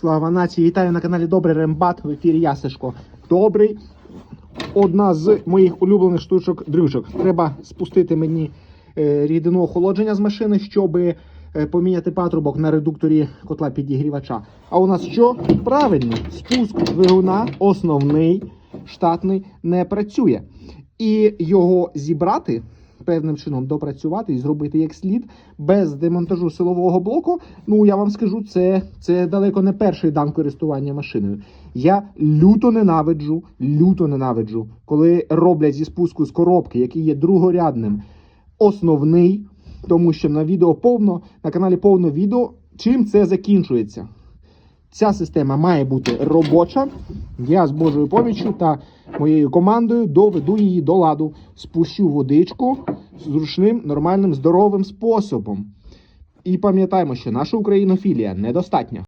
Слава нації! Вітаю на каналі Добрий Рембат. В ефірі я Сашко. Добрий. Одна з моїх улюблених штучок дрючок. Треба спустити мені е, рідину охолодження з машини, щоб е, поміняти патрубок на редукторі котла підігрівача. А у нас що? Правильно, спуск двигуна основний штатний не працює. І його зібрати. Певним чином допрацювати і зробити як слід без демонтажу силового блоку. Ну я вам скажу, це, це далеко не перший дан користування машиною. Я люто ненавиджу, люто ненавиджу, коли роблять зі спуску з коробки, який є другорядним, основний, тому що на відео повно, на каналі повно відео, чим це закінчується. Ця система має бути робоча. Я з Божою поміччю та моєю командою доведу її до ладу. Спущу водичку зручним, нормальним, здоровим способом. І пам'ятаємо, що наша українофілія недостатня.